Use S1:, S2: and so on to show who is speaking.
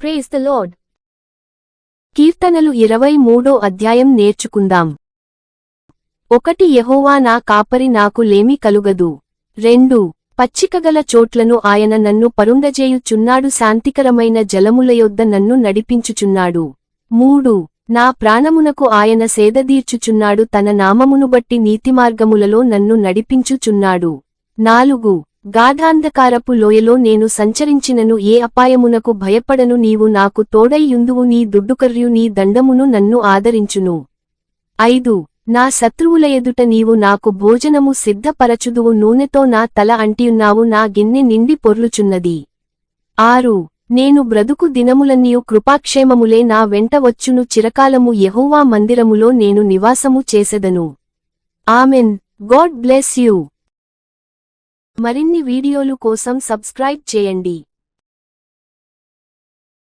S1: Praise the load కీర్తనలు ఇరవై మూడో అధ్యాయం నేర్చుకుందాం. ఒకటి యహోవా నా కాపరి నాకు లేమి కలుగదు. రెండు పచ్చికగల చోట్లను ఆయన నన్ను పరుండజేయుచున్నాడు శాంతికరమైన జలముల యొద్ద నన్ను నడిపించుచున్నాడు. మూడు నా ప్రాణమునకు ఆయన సేదదీర్చుచున్నాడు తన నామమును బట్టి నీతిమార్గములలో నన్ను నడిపించుచున్నాడు. నాలుగు గాఢాంధకారపు లోయలో నేను సంచరించినను ఏ అపాయమునకు భయపడను నీవు నాకు తోడైయుందువు నీ దుడ్డుకర్యు నీ దండమును నన్ను ఆదరించును. ఐదు నా శత్రువుల ఎదుట నీవు నాకు భోజనము సిద్ధపరచుదువు నూనెతో నా తల అంటియున్నావు నా గిన్నె నిండి పొర్లుచున్నది. ఆరు నేను బ్రతుకు దినములన్నీయు కృపాక్షేమములే నా వెంట వచ్చును చిరకాలము యెహోవా మందిరములో నేను నివాసము చేసెదను. ఆమెన్. God bless you. మరిన్ని వీడియోలు కోసం సబ్స్క్రైబ్ చేయండి.